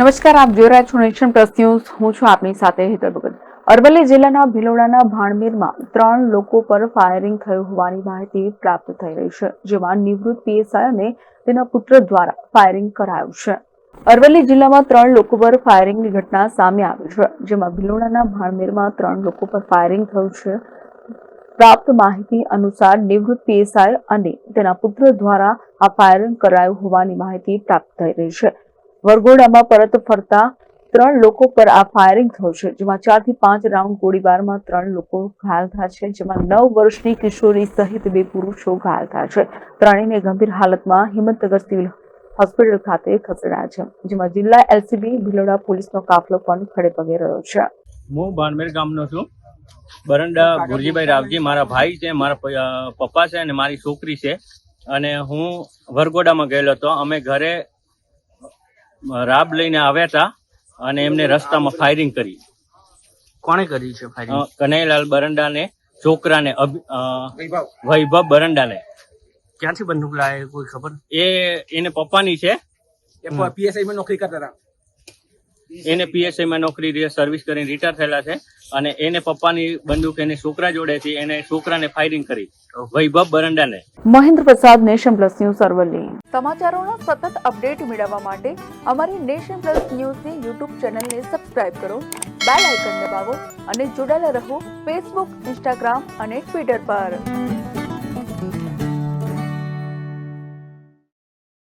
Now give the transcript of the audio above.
નમસ્કાર, આપ જોઈ રહ્યા છો નેશન પ્લસ ન્યૂઝ. હું છું આપની સાથે હેતલ ભગત. અરવલ્લી જિલ્લાના ભિલોડાના ભાણમેરમાં ત્રણ લોકો પર ફાયરિંગ થયું હોવાની માહિતી પ્રાપ્ત થઈ રહી છે, જેમાં નિવૃત્ત પીએસઆઈ અને તેના પુત્ર દ્વારા ફાયરિંગ કરાયું છે. અરવલ્લી જિલ્લામાં ત્રણ લોકો પર ફાયરિંગની ઘટના સામે આવી છે, જેમાં ભિલોડાના ભાણમેરમાં ત્રણ લોકો પર ફાયરિંગ થયું છે. પ્રાપ્ત માહિતી અનુસાર નિવૃત્ત પીએસઆઈ અને તેના પુત્ર દ્વારા આ ફાયરિંગ કરાયું હોવાની માહિતી પ્રાપ્ત થઈ રહી છે. વરઘોડામાં પરત ફરતા ત્રણ લોકો પર આ ફાયરિંગ થયું છે, જેમાં ચારથી પાંચ રાઉન્ડ ગોળીબારમાં ત્રણ લોકો ઘાયલ થયા છે, જેમાં નવ વર્ષની કિશોરી સહિત બે પુરુષો ઘાયલ થયા છે. ત્રણેયને ગંભીર હાલતમાં હિંમતનગર સિવિલ હોસ્પિટલ ખાતે ખસેડાયા છે, જેમાં જિલ્લા એલસીબી ભિલોડા પોલીસનો કાફલો પણ ખડે પગે રહ્યો છે. હું બાણમેર ગામનો છું. બરંડા ભુરજીભાઈ રાવજી, મારા ભાઈ છે, મારા પપ્પા છે અને મારી છોકરી છે. અને હું વરગોડામાં ગયેલો હતો. અમે ઘરે રાબ લઈને આવ્યા હતા અને એમને રસ્તામાં ફાયરિંગ કરી. કોણે કરી છે ફાયરિંગ કનૈયાલાલ બરંડાને છોકરાને વૈભવ. બરંડાને. ક્યાંથી બંદૂક લાવે કોઈ ખબર? એ એને પપ્પાની છે. પીએસઆઈ માં નોકરી કરતા હતા. એને પીએસઆઈ માં નોકરી રી- સર્વિસ કરીને રિટાયર થયેલા છે અને એને પપ્પાની બંદૂક એને છોકરા જોડે છે એને છોકરાને ફાયરિંગ કરી. વૈભવ બરંડાને. Mahendra Prasad Nation Plus News Aravalli. સમાચારોના સતત અપડેટ મેળવવા માટે અમારી નેશન પ્લસ ન્યૂઝની યુટ્યુબ ચેનલને સબસ્ક્રાઇબ કરો બેલ આઇકન દબાવો અને જોડાયેલા રહો ફેસબુક ઇન્સ્ટાગ્રામ અને ટ્વિટર પર.